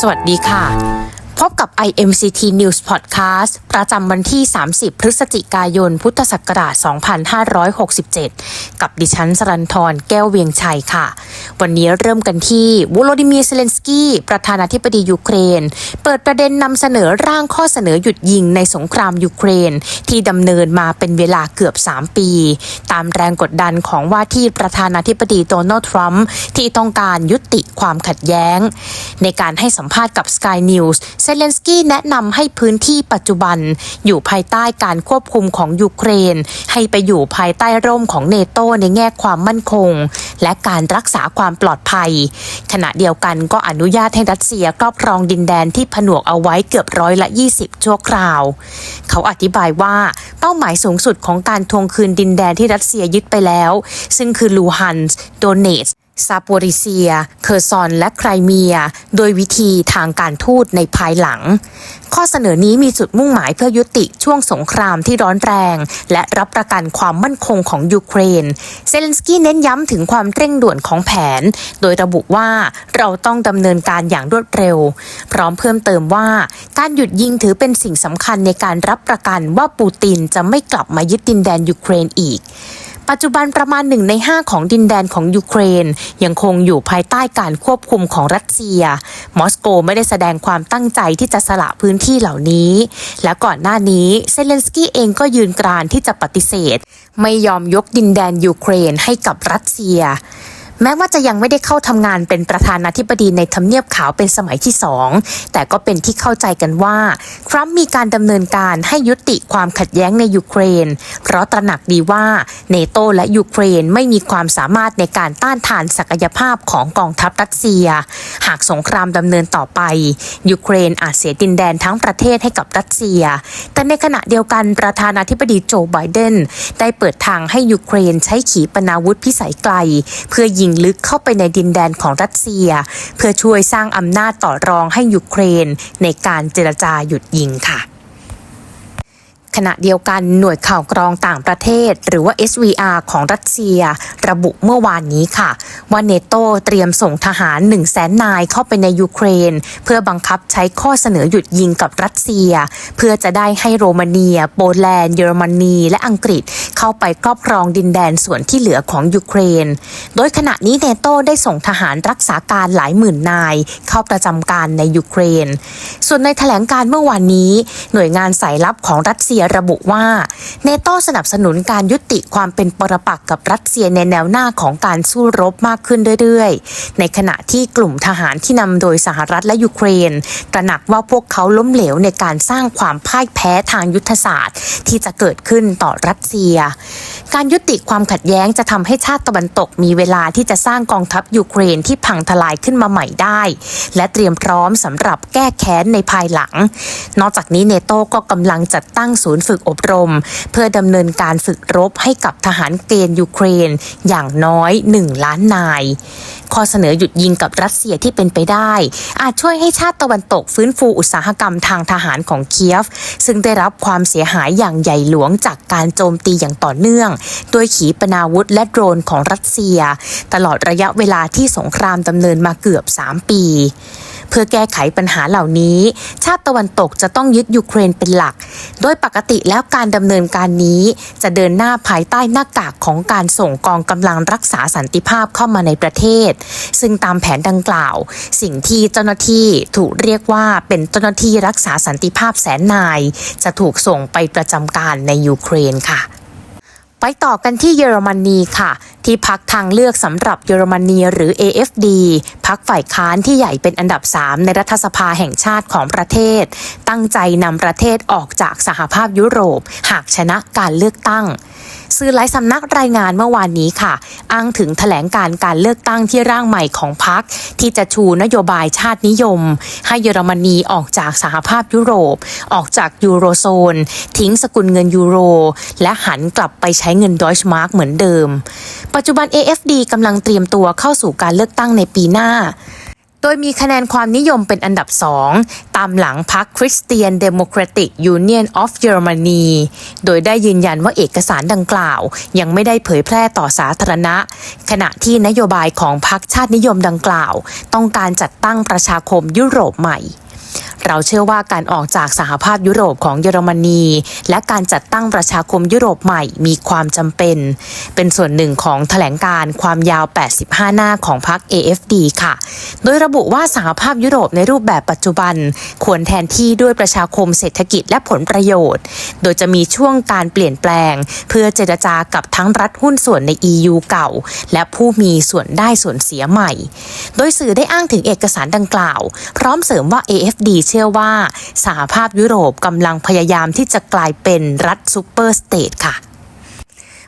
สวัสดีค่ะ IMCT News Podcast ประจำวันที่ 30 พฤศจิกายน พุทธศักราช 2567 กับดิฉันสรันทรแก้วเวียงชัยค่ะ วันนี้เริ่มกันที่วโลดิเมียเซเลนสกี้ประธานาธิบดียูเครน เปิดประเด็นนำเสนอร่างข้อเสนอหยุดยิงในสงครามยูเครน ที่ดำเนินมาเป็นเวลาเกือบ 3 ปี ตามแรงกดดันของว่าที่ประธานาธิบดีโดนัลด์ทรัมป์ที่ต้องการยุติความขัดแย้ง ในการให้สัมภาษณ์กับ Sky News เซเลนสกี้แนะนำให้พื้นที่ปัจจุบัน อยู่ภายใต้การควบคุมของยูเครน ให้ไปอยู่ภายใต้ร่มของเนโตในแง่ความมั่นคง และการรักษาความปลอดภัย ขณะเดียวกันก็อนุญาตให้รัสเซียครอบครองดินแดนที่ผนวกเอาไว้เกือบร้อยละ 20 ชั่วคราว เขาอธิบายว่าเป้าหมายสูงสุดของการทวงคืนดินแดนที่รัสเซียยึดไปแล้ว ซึ่งคือลูฮันส์โดเนตส์ ซาโปริเซีย เคอร์ซอน และไครเมีย โดยวิธีทางการทูตในภายหลัง ข้อเสนอนี้มีจุดมุ่งหมายเพื่อยุติช่วงสงครามที่ร้อนแรง และรับประกันความมั่นคงของยูเครน เซเลนสกี้เน้นย้ำถึงความเร่งด่วนของแผน โดยระบุว่าเราต้องดำเนินการอย่างรวดเร็ว พร้อมเพิ่มเติมว่า การหยุดยิงถือเป็นสิ่งสำคัญในการรับประกันว่าปูตินจะไม่กลับมายึดดินแดนยูเครนอีก ปัจจุบันประมาณหนึ่งในห้าของดินแดนของยูเครน ยังคงอยู่ภายใต้การควบคุมของรัสเซีย มอสโกไม่ได้แสดงความตั้งใจที่จะสละพื้นที่เหล่านี้ และก่อนหน้านี้เซเลนสกี้เองก็ยืนกรานที่จะปฏิเสธ ไม่ยอมยกดินแดนยูเครนให้กับรัสเซีย แม้ว่าจะยังไม่ได้เข้าทำงานเป็นประธานาธิบดีในทำเนียบขาวเป็นสมัยที่สองแต่ก็เป็นที่เข้าใจกันว่า ทรัมป์มีการดำเนินการให้ยุติความขัดแย้งในยูเครน เพราะตระหนักดีว่าเนโตและยูเครนไม่มีความสามารถในการต้านทานศักยภาพของกองทัพรัสเซีย หากสงครามดำเนินต่อไป ยูเครนอาจเสียดินแดนทั้งประเทศให้กับรัสเซีย แต่ในขณะเดียวกันประธานาธิบดีโจไบเดนได้เปิดทางให้ยูเครนใช้ขีปนาวุธพิสัยไกล เพื่อยิงยิงลึกเข้าไปในดินแดนของรัสเซีย เพื่อช่วยสร้างอำนาจต่อรองให้ยูเครน ในการเจรจาหยุดยิงค่ะ ขณะเดียวกันหน่วยข่าวกรองต่างประเทศ หรือว่า SVR ของรัสเซีย ระบุเมื่อวานนี้ค่ะ ว่าเนโตเตรียมส่งทหาร 1 0 0 0 0แสนนายเข้าไปในยูเครน เพื่อบังคับใช้ข้อเสนอหยุดยิงกับรัสเซีย เพื่อจะได้ให้โรมาเนีย โปแลนด์ เยอรมนีและอังกฤษเข้าไปครอบครองดินแดนส่วนที่เหลือของยูเครน โดยขณะนี้เนโตได้ส่งทหารรักษาการหลายหมื่นนาย เข้าประจำการในยูเครน ส่วนในแถลงการเมื่อวานนี้ หน่วยงานสายลับของรัสเซียระบุว่าเนโตสนับสนุนการยุติความเป็นปรปักษ์กับรัสเซียในแนวหน้าของการสู้รบมากขึ้นเรื่อยๆ ในขณะที่กลุ่มทหารที่นำโดยสหรัฐและยูเครน ตระหนักว่าพวกเขาล้มเหลวในการสร้างความพ่ายแพ้ทางยุทธศาสตร์ ที่จะเกิดขึ้นต่อรัสเซีย การยุติความขัดแย้งจะทำให้ชาติตะวันตกมีเวลาที่จะสร้างกองทัพยูเครนที่พังทลายขึ้นมาใหม่ได้ และเตรียมพร้อมสำหรับแก้แค้นในภายหลัง นอกจากนี้เนโตก็กำลังจัดตั้งศูนย์ฝึกอบรม เพื่อดำเนินการฝึกรบให้กับทหารเกณฑ์ยูเครนอย่างน้อย 1 ล้านนาย ข้อเสนอหยุดยิงกับรัสเซียที่เป็นไปได้ อาจช่วยให้ชาติตะวันตกฟื้นฟูอุตสาหกรรมทางทหารของเคียฟ ซึ่งได้รับความเสียหายอย่างใหญ่หลวงจากการโจมตีอย่างต่อเนื่อง โดยขีปนาวุธและโดรนของรัสเซีย ตลอดระยะเวลาที่สงครามดำเนินมาเกือบ 3 ปี พื่อแก้ไขปัญหาเหล่านี้ ชาติตะวันตกจะต้องยึดยูเครนเป็นหลัก โดยปกติแล้วการดำเนินการนี้ จะเดินหน้าภายใต้หน้ากากของการส่งกองกำลังรักษาสันติภาพเข้ามาในประเทศ ซึ่งตามแผนดังกล่าว สิ่งที่เจ้าหน้าที่ถูกเรียกว่าเป็นเจ้าหน้าที่รักษาสันติภาพแสนนาย จะถูกส่งไปประจำการในยูเครนค่ะไปต่อกันที่เยอรมนีค่ะ ที่พักทางเลือกสำหรับเยอรมนีหรือ AFD พักฝ่ายค้านที่ใหญ่เป็นอันดับ 3 ในรัฐสภาแห่งชาติของประเทศ ตั้งใจนำประเทศออกจากสหภาพยุโรป หากชนะการเลือกตั้งสื่อหลายสำนักรายงานเมื่อวานนี้ค่ะ อ้างถึงแถลงการการเลือกตั้งที่ร่างใหม่ของพรรคที่จะชูนโยบายชาตินิยม ให้เยอรมนีออกจากสหภาพยุโรป ออกจากยูโรโซน ทิ้งสกุลเงินยูโร และหันกลับไปใช้เงินดอยช์มาร์กเหมือนเดิมปัจจุบัน AFD กำลังเตรียมตัวเข้าสู่การเลือกตั้งในปีหน้า โดยมีคะแนนความนิยมเป็นอันดับสองตามหลังพรรค Christian Democratic Union of Germany โดยได้ยืนยันว่าเอกสารดังกล่าว ยังไม่ได้เผยแพร่ต่อสาธารณะ ขณะที่นโยบายของพรรคชาตินิยมดังกล่าว ต้องการจัดตั้งประชาคมยุโรปใหม่ เราเชื่อว่าการออกจากสหภาพยุโรปของเยอรมนี และการจัดตั้งประชาคมยุโรปใหม่มีความจำเป็น เป็นส่วนหนึ่งของแถลงการความยาว 85 หน้าของพรรค AFD ค่ะ โดยระบุว่าสหภาพยุโรปในรูปแบบปัจจุบัน ควรแทนที่ด้วยประชาคมเศรษฐกิจและผลประโยชน์ โดยจะมีช่วงการเปลี่ยนแปลง เพื่อเจรจากับทั้งรัฐหุ้นส่วนใน EU เก่า และผู้มีส่วนได้ส่วนเสียใหม่ โดยสื่อได้อ้างถึงเอกสารดังกล่าว พร้อมเสริมว่า AFD เชื่อว่าสหภาพยุโรปกำลังพยายามที่จะกลายเป็นรัฐซูเปอร์สเตทค่ะ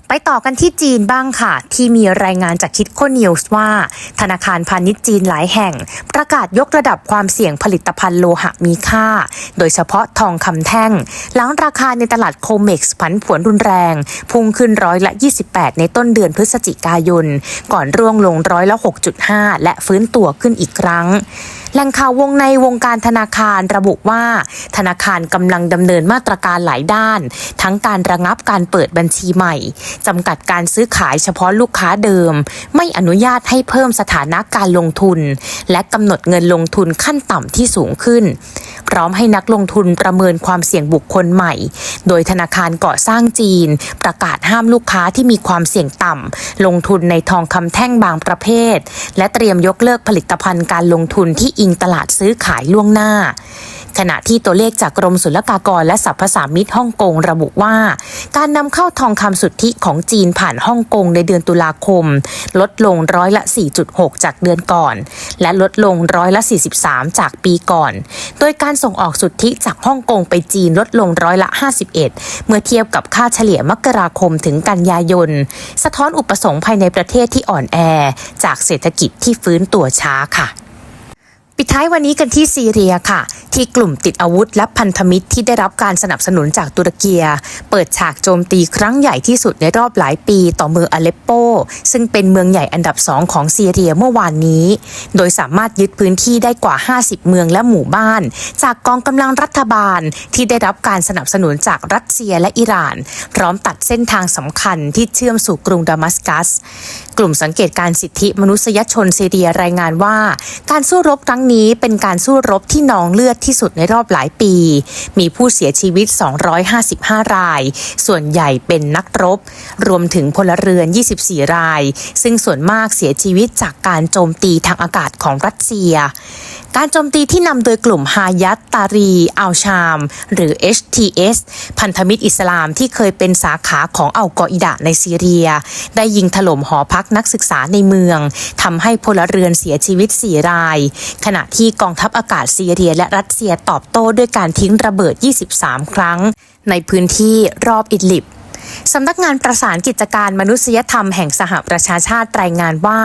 ไปต่อกันที่จีนบ้างค่ะ ที่มีรายงานจากคิดโคนิวส์ว่า ธนาคารพาณิชย์จีนหลายแห่ง ประกาศยกระดับความเสี่ยงผลิตภัณฑ์โลหะมีค่า โดยเฉพาะทองคำแท่ง หลังราคาในตลาดโคเม็กซ์ผันผวนรุนแรง พุ่งขึ้นร้อยละ 28 ในต้นเดือนพฤศจิกายน ก่อนร่วงลงร้อยละ 6.5 และฟื้นตัวขึ้นอีกครั้งแหล่งข่าววงในวงการธนาคารระบุว่า ธนาคารกำลังดำเนินมาตรการหลายด้าน ทั้งการระงับการเปิดบัญชีใหม่จำกัดการซื้อขายเฉพาะลูกค้าเดิม ไม่อนุญาตให้เพิ่มสถานะการลงทุน และกำหนดเงินลงทุนขั้นต่ำที่สูงขึ้น พร้อมให้นักลงทุนประเมินความเสี่ยงบุคคลใหม่ โดยธนาคารก่อสร้างจีน ประกาศห้ามลูกค้าที่มีความเสี่ยงต่ำ ลงทุนในทองคำแท่งบางประเภท และเตรียมยกเลิกผลิตภัณฑ์การลงทุนที่อิงตลาดซื้อขายล่วงหน้า ขณะที่ตัวเลขจากกรมศุลกากรและสรรพสามิตฮ่องกงระบุว่า การนำเข้าทองคำสุทธิของจีนผ่านฮ่องกงในเดือนตุลาคม ลดลงร้อยละ 4.6 จากเดือนก่อน และลดลงร้อยละ 43 จากปีก่อน โดยการส่งออกสุทธิจากฮ่องกงไปจีนลดลงร้อยละ 51 เมื่อเทียบกับค่าเฉลี่ยมกราคมถึงกันยายน สะท้อนอุปสงค์ภายในประเทศที่อ่อนแอ จากเศรษฐกิจที่ฟื้นตัวช้าค่ะ ปิดท้ายวันนี้กันที่ซีเรียค่ะ ที่กลุ่มติดอาวุธและพันธมิตรที่ได้รับการสนับสนุนจากตุรกีเปิดฉากโจมตีครั้งใหญ่ที่สุดในรอบหลายปีต่อเมืองอเลปโป ซึ่งเป็นเมืองใหญ่อันดับสองของซีเรียเมื่อวานนี้ โดยสามารถยึดพื้นที่ได้กว่า 50 เมืองและหมู่บ้าน จากกองกำลังรัฐบาลที่ได้รับการสนับสนุนจากรัสเซียและอิหร่าน พร้อมตัดเส้นทางสำคัญที่เชื่อมสู่กรุงดามัสกัส กลุ่มสังเกตการสิทธิมนุษยชนซีเรียรายงานว่า การสู้รบครั้งนี้เป็นการสู้รบที่นองเลือดที่สุดในรอบหลายปี มีผู้เสียชีวิต 255 ราย ส่วนใหญ่เป็นนักรบ รวมถึงพลเรือน 24 ราย ซึ่งส่วนมากเสียชีวิตจากการโจมตีทางอากาศของรัสเซียการโจมตีที่นำโดยกลุ่มฮายัตตารีอัลชาม หรือ HTS พันธมิตรอิสลามที่เคยเป็นสาขาของอัลกออิดะในซีเรีย ได้ยิงถล่มหอพักนักศึกษาในเมืองทำให้พลเรือนเสียชีวิต 4 ราย ขณะที่กองทัพอากาศซีเรียและรัสเซียตอบโต้ด้วยการทิ้งระเบิด 23 ครั้ง ในพื้นที่รอบอิดลิบ สำนักงานประสานกิจการมนุษยธรรมแห่งสหประชาชาติรายงานว่า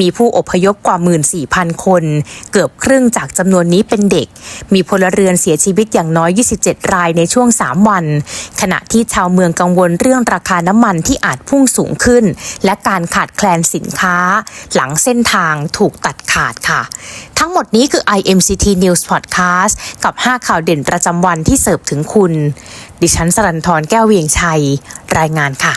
มีผู้อพยพกว่า 14,000 คน เกือบครึ่งจากจำนวนนี้เป็นเด็ก มีพลเรือนเสียชีวิตอย่างน้อย 27 รายในช่วง 3 วัน ขณะที่ชาวเมืองกังวลเรื่องราคาน้ำมันที่อาจพุ่งสูงขึ้น และการขาดแคลนสินค้า หลังเส้นทางถูกตัดขาดค่ะทั้งหมดนี้คือ IMCT News Podcast กับ 5 ข่าวเด่นประจำวันที่เสิร์ฟถึงคุณ ดิฉันสรันทรแก้วเวียงชัย รายงานค่ะ